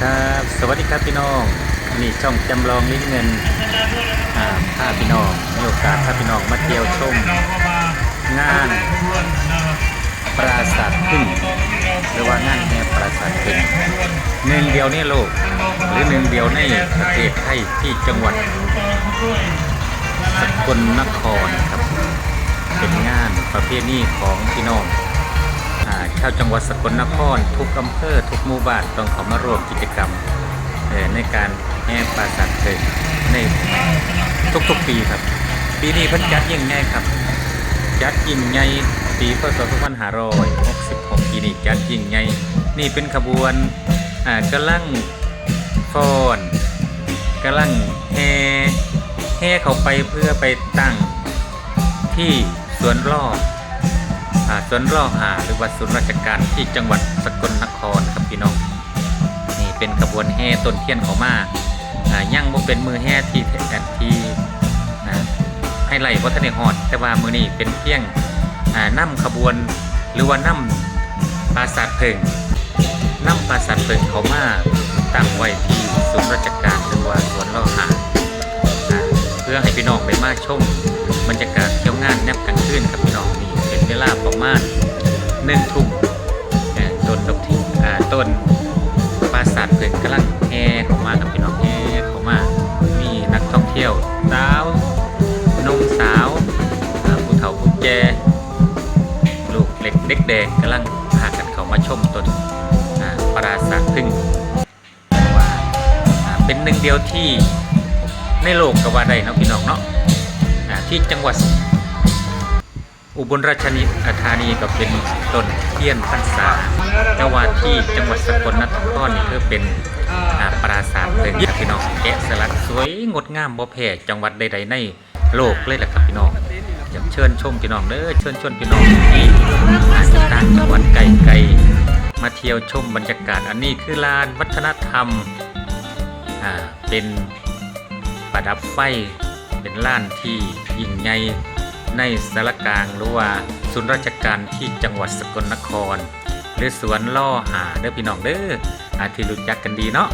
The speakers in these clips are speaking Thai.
ครับ สวัสดีครับพี่น้องนี่ช่องจำลองลิ้นเงินอ่าพาพี่น้องมีโอกาสพาพี่น้องมาเที่ยวชม งานปราสาทพึ่งหรือว่างานแห่ปราสาทพึ่งหนึ่งเดียวในโลก หรือหนึ่งเดียวในประเทศไทยที่จังหวัดสกลนครครับ เป็นงานประเพณีของพี่น้องอชาวจังหวัดสกลนครทุกอำเภอ หมู่บ้านต้องเข้ามาร่วมกิจกรรมในการแห่ปราสาทเพลิงในทุกๆปีครับ ปีนี้เพิ่นจัดยิ่งใหญ่ครับ จัดยิ่งใหญ่ปีพศ2566ปีนี้จัดยิ่งใหญ่นี่เป็นขบวนอ่าลังฟ้อนกำลังแห่แห่เข้าไปเพื่อไปตั้งที่สวนรอบ สวนร่อหาหรือว่าศูนย์ราชการที่จังหวัดสกลนครครับพี่น้องนี่เป็นขบวนแห่ต้นเทียนเขามาอ่ายังบ่เป็นมือแห่ที่แทนที่อ่าให้ไหลวัฒนฮอด แต่ว่ามือนี้เป็นเพียงอ่านำขบวนหรือว่านำปราสาทเพิงนำปราสาทเพิงเขามาตั้งไว้ที่ศูนย์ราชการหรือว่าสวนร่อหาเพื่อให้พี่น้องได้มาชมบรรยากาศเที่ยวงานแนบกลางคืนครับพี่น้องนี เนเวลาประมาณหนึ่งทุ่มต้นดอกทิงอ่ต้นปราสาทเพิ่นกำลังแห่เข้ามาครับพี่น้องแห่เข้ามามีนักท่องเที่ยวสาวนุ่มสาวผู้เฒ่าผู้แก่ลูกเล็กเด็กแดงกำลังพากันเข้ามาชมต้นปราสาทพึ่งว่าอ่เป็นหนึ่งเดียวที่ในโลกกว่าได้เนาะพี่น้องเนาะที่จังหวัด อุบลราชธานีก็เป็นต้นเทียนพรรษาแต่ว่าที่จังหวัดสกลนครนี่คือเป็นปราสาทเลิงครับพี่น้องแกะสลักสวยงดงามบ่แพ้จังหวัดใดๆในโลกเลยแหละครับพี่น้องอยากเชิญชมพี่น้องเด้อเชิญชวนพี่น้องที่าจจะต่างจังหวัดไกลๆมาเที่ยวชมบรรยากาศอันนี้คือลานวัฒนธรรมอ่าเป็นประดับไฟเป็นล้านที่ยิ่งใหญ่ ในสารกลางหรือว่าศูนย์ราชการที่จังหวัดสกลนคร หรือสวนล่อหาเด้อพี่น้องเด้ออาที่รู้จักกันดีเนาะ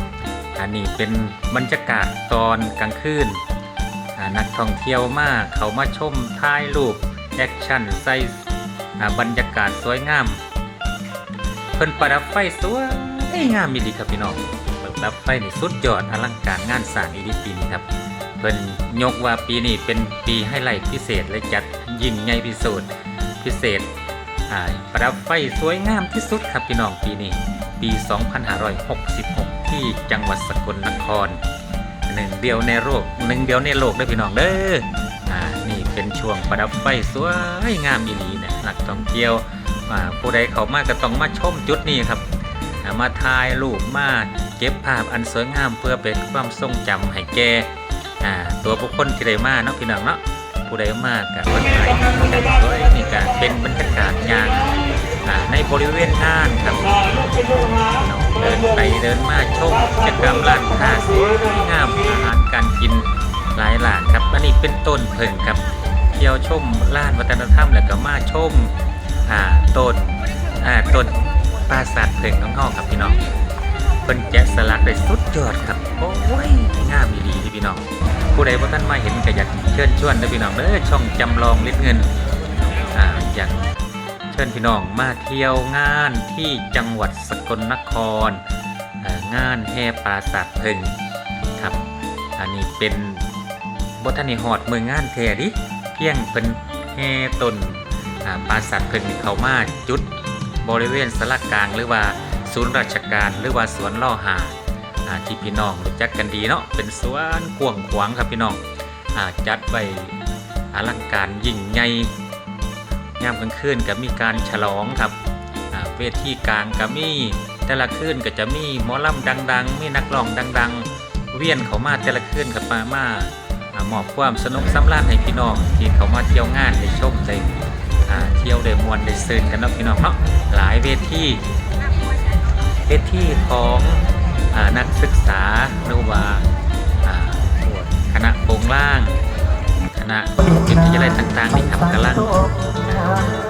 อันนี้เป็นบรรยากาศตอนกลางคืนนักท่องเที่ยวมาเขามาชมถ่ายรูปแอคชั่นใส่บรรยากาศสวยงามเพิ่นประดับไฟสวยงามมีดีครับพี่น้องประดับไฟนี่สุดยอดอลังการงานสร้างอีดีปีนี้ครับ เพิ่นยกว่าปีนี้เป็นปีให้ไลท์พิเศษและจัดยิ่งใหญ่พิเศษพิเศษอ่าประดับไฟสวยงามที่สุดครับพี่น้องปีนี้ ปี 2566 ที่จังหวัดสกลนครหนึ่งเดียวในโลกหนึ่งเดียวในโลกเด้พี่น้องเด้ออ่านี่เป็นช่วงประดับไฟสวยงามอีหลีเนี่ยนักท่องเที่ยวอ่าผู้ใดเขามาก็ต้องมาชมจุดนี้ครับมาถ่ายรูปมาเก็บภาพอันสวยงามเพื่อเป็นความทรงจำให้แก่ อ่าตัวบุคคลที่ได้มาเนาะพี่น้องเนาะผู้ใดมากับคนไหนกันด้วยนี่ก็เป็นบรรยากาศงานในบริเวณงานครับเดินไปเดินมาชมกิจกรรมร้านค้าสวยงามอาหารการกินหลายหลานครับอันนี้เป็นต้นเพิ่งครับเที่ยวชมร้านวัฒนธรรมแล้วก็มาชมอ่าต้นต้นปราสาทเพิ่งของเฮาครับพี่น้อง เพิ่นแกะสลักได้สุดยอดครับ โอ้ยงามอีหลีที่พี่น้อง ผู้ใดบ่ท่านมาเห็นก็อยากเชิญชวนเด้อพี่น้องเด้อช่องจำลองลิดเงินอ่าอยากเชิญพี่น้องมาเที่ยวงานที่จังหวัดสกลนครงานแห่ปราสาทเพิงครับ อันนี้เป็นบ่ทันได้ฮอดมืองงานแท้ดิเพียงเพิ่นแห่ต้นอ่าปราสาทเพิงเขามาจุดบริเวณสารกลางหรือว่า ศูนย์ราชการหรือว่าสวนล่อหาอที่พี่น้องรู้จักกันดีเนาะเป็นสวนกว้างขวางครับพี่น้องอจัดไว้อลังการยิ่งใหญ่ยามกลางคืนก็มีการฉลองครับเวทีกลางก็มีแต่ละคืนก็จะมีหมอลำดัง ๆ มีนักร้องดัง ๆ เวียนเขามาแต่ละคืนกับมามาอ่ามอบความสนุกสำราญให้พี่น้องที่เขามาเที่ยวงานได้ชมได้เที่ยวได้มวนได้ซื่นกันเนาะพี่น้องเนาะหลายเวที เวทีของอนักศึกษาหรือว่าอ่าพวกคณะโปรงล่าง คณะวิทยาลัยต่างๆนี่ครับกำลัง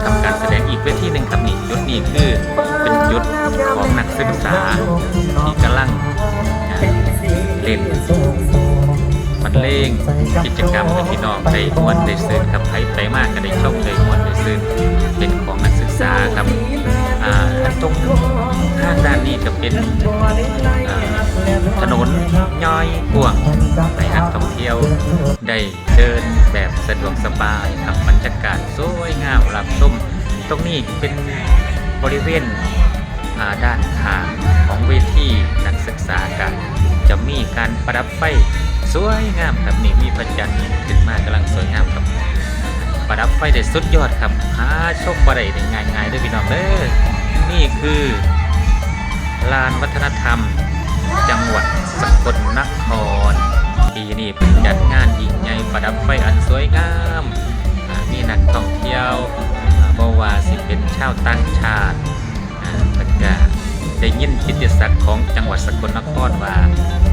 ทำการแสดงอีกเวทีหนึ่งครับนี่จุดนี้คือเป็นจุดของนักศึกษาที่กำลังเล่นมันเล่งกิจกรรมให้พี่น้องได้มวนได้ซื่นครับไปไปมากก็ได้ชมได้มวนได้ซื่นเป็นของนักศึกษาครับ ตรงข้างด้านนี้จะเป็นถนนย่อยกว้างให้นักท่องเที่ยวได้เดินแบบสะดวกสบายครับบรรยากาศสวยงามรับชมตรงนี้เป็นบริเวณอ่าด้านข้างของเวทีนักศึกษากันจะมีการประดับไฟสวยงามครับนี่มีพระจันทร์ขึ้นมากำลังสวยงามครับประดับไฟได้สุดยอดครับหาชมบ่ได้ได้ง่ายๆด้วยพี่น้องเด้อ นี่คือ ลานวัฒนธรรม จังหวัดสกลนครปีนี้เป็นจัดงานยิ่งใหญ่ประดับไฟอันสวยงามอ่ามีนักท่องเที่ยวอ่าวาสิเป็นชาวต่างชาติอ่าเพิ่นก็ได้ยินกิตติศักดิ์ของจังหวัดสกลนครว่า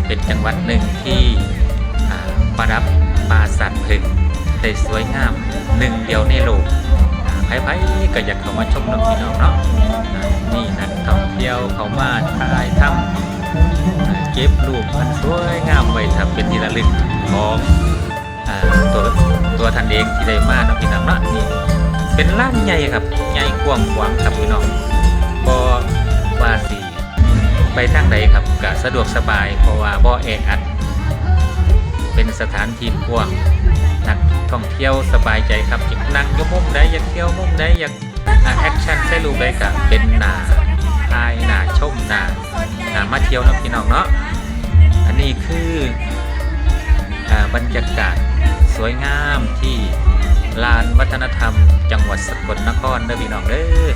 เป็นจังหวัดหนึ่งที่ประดับปราสาทผึ่งได้สวยงามหนึ่งเดียวในโลก อ่าใครๆก็อยากเข้ามาชมเนาะพี่น้องเนาะนี่นักท่องเที่ยวเขามาถ่ายทำเก็บรูปมันสวยงามไว้ถ้าเป็นที่ระลึกของอตัวตัวท่านเองที่ได้มาเนาะพี่น้องเนาะนี่เป็นร้านใหญ่ครับใหญ่กว้างขวางครับพี่น้องบ่ว่าสิไปทางใดครับก็สะดวกสบายเพราะว่าบ่แออัดเป็นสถานที่กว้าง ท่องเที่ยวสบายใจครับอยากนั่งยมุมใดอยากเที่ยวมุมใดอยากแอคชั่นใส่รูปใดก็เป็นหนาทายหนาชมหนาหน้ามาเที่ยวนะพี่น้องเนาะอันนี้คืออบรรยากาศสวยงามที่ลานวัฒนธรรม จังหวัดสกลนครเด้อพี่น้องเด้อ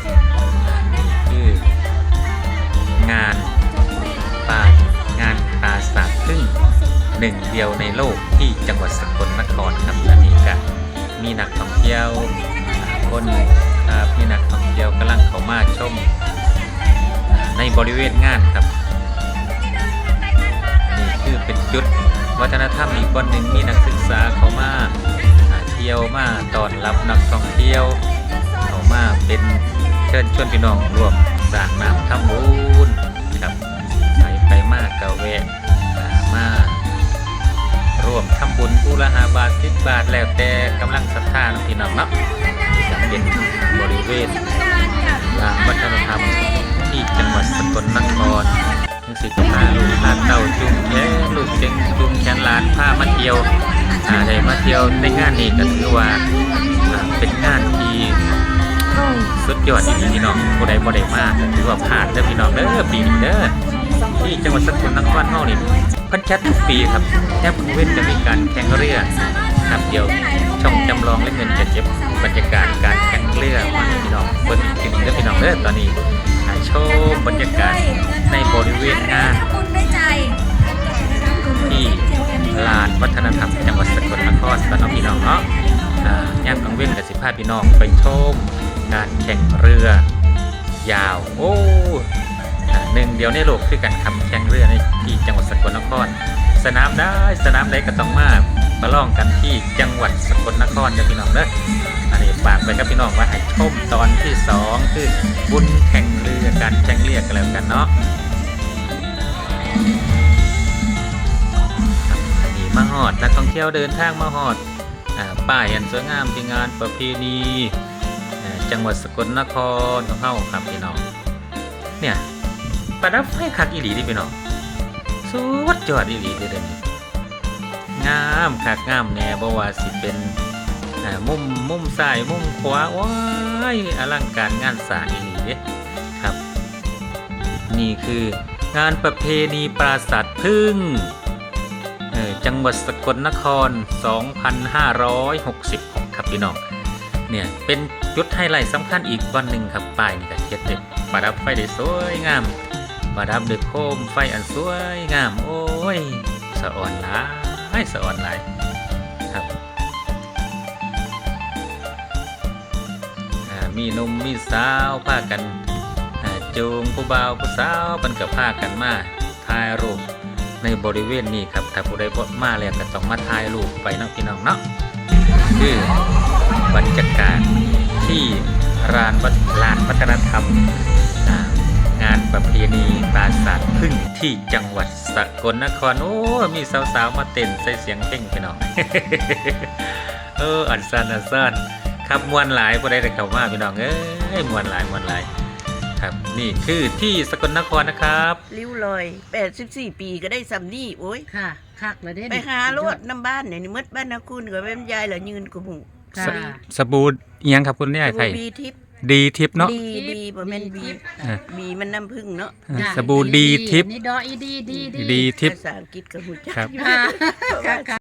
นี่คืองานปางานปราสาทพึ่งหนึ่งเดียวในโลกที่จังหวัดสกล มีนักท่องเที่ยวอ่าคนอ่ามีนักท่องเที่ยวกำลังเข้ามาชมอ่าในบริเวณงานครับนี่คือเป็นจุดวัฒนธรรมอีกวันหนึ่งมีนักศึกษาเขามาเที่ยวมาต้อนรับนักท่องเที่ยวเขามาเป็นเชิญชวนพี่น้องร่วมสร้างน้ำทำบุญครับไปไปมากกะแวะอ่ ร่วมทำบุญผู้ละหาบาทสิบบาทแล้วแต่กำลังศรัทธานะพี่น้องเนาะจะเป็นบริเวณลานวัฒนธรรมที่จังหวัดสกลนครทั้งสิบห้าลูกพาเต่าจุงแขนลูกเจงจุงแขนหลานพามาเที่ยวอ่าได้มาเที่ยวในงานนี้ก็ถือว่าเป็นงานที่สุดยอดจริงๆพี่น้องผู้ใดบ่ได้มากถือว่าพลาดเด้อพี่น้องเด้อปีนี้เด้อ ที่จังหวัดสกลนครเฮานี่พิ่นจัดทุกปีครับแทบทุกเว้นจะมีการแข่งเรือครับเดี๋ยวช่องจำลองและเงินจะเก็บบรรยากาศการแข่งเรือมาให้พี่น้องเบิ่งอีกทีหนึงเด้อพี่น้องเด้อตอนนี้อ่าโชว์บรรยากาศในบริเวณงานที่ลานวัฒนธรรมจังหวัดสกลนครตอนนี้พี่น้องเนาะย่ามกังเว้นกับสิพาพี่น้องไปชมการแข่งเรือยาว โอ้ หนึ่งเดียวในโลกคือการทำแข่งเรือในที่จังหวัดสกลนคร สนามได้สนามใดก็ต้องมามาลองกันที่จังหวัดสกลนครนะพี่น้องเด้ออันนี้ฝากไปกับพี่น้องว่าให้ชมตอนที่สองคือบุญแข่งเรือการแข่งเรือกันแล้วกันเนาะครับนี่มาหอดนักท่องเที่ยวเดินทางมาหอดอ่าป้ายอันสวยงามที่งานประเพณีจังหวัดสกลนครของเฮาครับพี่น้องเนี่ย ประดับไฟคักอีหลีดิพี่น้องสุดยอดอีหลีเด้อเดี๋ยวนี้งามคักงามแน่บ่ว่าสิเป็นมุมมุมซ้ายมุมขวาว้ายอลังการงานสร้างอีหลีเด้ครับ นี่คืองานประเพณีปราสาทพึ่งจังหวัดสกลนคร 2566 ครับพี่น้อง เนี่ยเป็นจุดไฮไลท์สำคัญอีกวันหนึ่งครับป้ายนี่ก็เฮ็ดเด็ดประดับไฟได้สวยงาม ประดับด้วยโคมไฟอันสวยงามโอ้ยสะอ่อนหลายสะอ่อนหลายครับมีหนุ่มมีสาวพากันจูงผู้บ่าวผู้สาวมันก็พากันมาถ่ายรูปในบริเวณนี้ครับถ้าผู้ใดบ่มาแล้วก็ต้องมาถ่ายรูปไปนาะพี่น้องเนาะคือบรรยากาศที่ลานลานวัฒนธรรมอ่า งงานประเพณีปราสาทพึ่งที่จังหวัดสกลนคร โอ้ มีสาวๆ มาเต้นใส่เสียงเพ่งไปหน่อยเอออันซันอันซันครับมวนหลายบ่ได้แต่เข้ามาพี่น้องเอ้ยมวนหลายมวนหลาย ครับนี่คือที่สกลนครนะครับ ริ้วรอย 84 ปีก็ได้สำนี่โอ้ย ค่ะคักเลยเด้ไปหาโลดน้ำบ้านเนี่ยนี่มดบ้านนาคุณก็เป็นยายเหรอยืนกูหมูค่ะสบู่อิหยังครับคุณยายไทย บีทิพย์ ดีทิพย์เนาะ ดีดีบ่แม่นบีเออบีมันน้ำผึ้งเนาะจ้ะสบู่ดีทิพย์นี่ดออีดีดีดีทิพย์ภาษาอังกฤษก็หูจัก ครับ ค่ะค่ะ